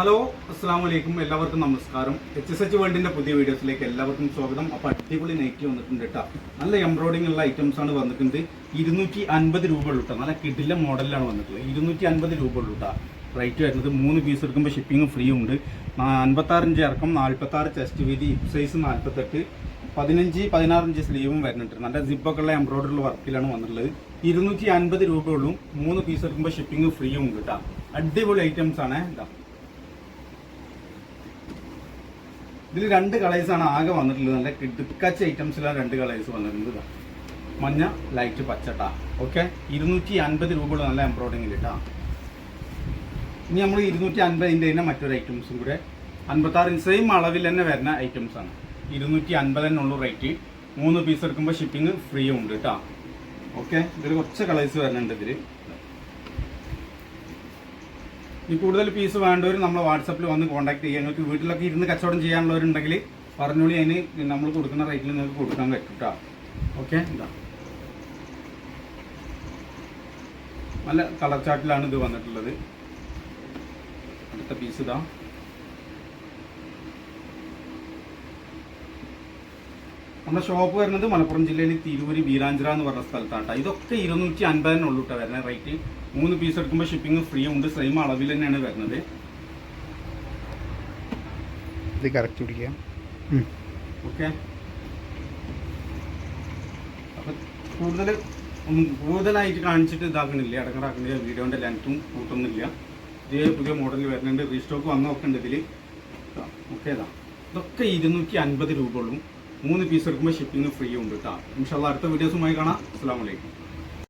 Hello അസ്സാം വലൈക്കും എല്ലാവർക്കും നമസ്കാരം. എച്ച് എസ് എച്ച് വേൾഡിന്റെ പുതിയ വീഡിയോസിലേക്ക് എല്ലാവർക്കും സ്വാഗതം. അപ്പോൾ അടിപൊളി നൈറ്റി വന്നിട്ടുണ്ട് കേട്ടോ. നല്ല എംബ്രോയിഡിംഗ് ഉള്ള ഐറ്റംസ് ആണ് വന്നിട്ടുണ്ട്. ഇരുന്നൂറ്റി അൻപത് രൂപ ഉള്ളൂ ട്ടോ നല്ല കിഡില മോഡലിലാണ് വന്നിട്ടുള്ളത്. ഇരുന്നൂറ്റി അൻപത് രൂപ ഉള്ളൂ കേട്ടോ. റേറ്റ് വരുന്നത് മൂന്ന് പീസ് എടുക്കുമ്പോൾ ഷിപ്പിംഗ് ഫ്രീ ഉണ്ട്. അൻപത്താറിഞ്ച് ഇറക്കം നാൽപ്പത്താറ് ചെസ്റ്റ് വീതി ഹിപ്പ് സൈസ് നാൽപ്പത്തെട്ട് പതിനഞ്ച് പതിനാറ് ഇഞ്ച് സ്ലീവും വരുന്നുണ്ട്. നല്ല സിപ്പൊക്കെ ഉള്ള എംബ്രോയിഡറി വർക്കിലാണ് വന്നിട്ടുള്ളത്. ഇരുന്നൂറ്റി അൻപത് രൂപ ഉള്ളൂ. മൂന്ന് പീസ് എടുക്കുമ്പോൾ ഷിപ്പിംഗ് ഫ്രീ ഉണ്ട് കേട്ടോ. അടിപൊളി ഐറ്റംസ് ആണ്. ഇതാ. ഇതിൽ രണ്ട് കളേഴ്സ് ആണ് ആകെ വന്നിട്ടുള്ളത്. നല്ല കിടുക്കച്ച ഐറ്റംസിലാണ് രണ്ട് കളേഴ്സ് വന്നിട്ടുണ്ട്. മഞ്ഞ ലൈറ്റ് പച്ചട്ട. ഓക്കെ ഇരുന്നൂറ്റി അൻപത് രൂപയുള്ള നല്ല എംബ്രോയിഡിംഗ് കേട്ടാ ഇനി നമ്മൾ ഇരുന്നൂറ്റി അൻപതിന്റെ തന്നെ മറ്റൊരു ഐറ്റംസും കൂടെ. അൻപത്താറ് സെയിം അളവിൽ തന്നെ വരുന്ന ഐറ്റംസ് ആണ്. ഇരുന്നൂറ്റി അൻപത് തന്നെ റേറ്റ് മൂന്ന് പീസ് എടുക്കുമ്പോൾ ഷിപ്പിംഗ് ഫ്രീ ഉണ്ട് കേട്ടോ ഓക്കെ ഇതിൽ കുറച്ച് കളേഴ്സ് വരുന്നുണ്ട് ഇതിൽ ഈ കൂടുതൽ പീസ് വേണ്ടവർ നമ്മൾ വാട്സപ്പിൽ വന്ന് കോൺടാക്ട് ചെയ്യുക. നിങ്ങൾക്ക് വീട്ടിലൊക്കെ ഇരുന്ന് കച്ചവടം ചെയ്യാനുള്ളവരുണ്ടെങ്കിൽ പറഞ്ഞോളി അതിന് നമ്മൾ കൊടുക്കുന്ന റേറ്റിൽ നിങ്ങൾക്ക് കൊടുക്കാൻ പറ്റും കേട്ടോ ഓക്കെ ഇതാ. നല്ല കളർ ചാർട്ടിലാണ് ഇത് വന്നിട്ടുള്ളത്. അടുത്ത പീസ് ഇതാ. നമ്മുടെ ഷോപ്പ് വരുന്നത് മലപ്പുറം ജില്ലയിൽ തിരൂര് വീരാഞ്ചിറ എന്ന് പറഞ്ഞ സ്ഥലത്താണ്. ഇതൊക്കെ ഇരുന്നൂറ്റി അൻപതിനുള്ളൂ കേട്ടോ വരുന്നത് റേറ്റ് മൂന്ന് പീസ് എടുക്കുമ്പോൾ ഷിപ്പിംഗ് ഫ്രീ ഉണ്ട്. സെയിം അളവിൽ തന്നെയാണ് വരുന്നത്. ഇത് കറക്റ്റ് പിടിക്കാം. ഓക്കെ അപ്പൊ കൂടുതൽ കൂടുതലായിട്ട് കാണിച്ചിട്ട് ഇതാക്കണില്ല. ഇടങ്ങടാക്കണില്ല വീഡിയോന്റെ ലെങ്ത്തും കൂട്ടുന്നില്ല ഇതേ പുതിയ മോഡൽ വരുന്നുണ്ട്. റീസ്റ്റോക്ക് വന്നൊക്കെ ഉണ്ട് ഇതിൽ ഓക്കെ ഇതാ. ഇതൊക്കെ ഇരുന്നൂറ്റി അൻപത് രൂപ ഉള്ളൂ. മൂന്ന് പീസ് എടുക്കുമ്പോൾ ഷിപ്പിംഗ് ഫ്രീ ഉണ്ട് കേട്ടോ ഇൻഷാല്ല അടുത്ത വീഡിയോസുമായി കാണാം. അസ്സാം വലൈക്കും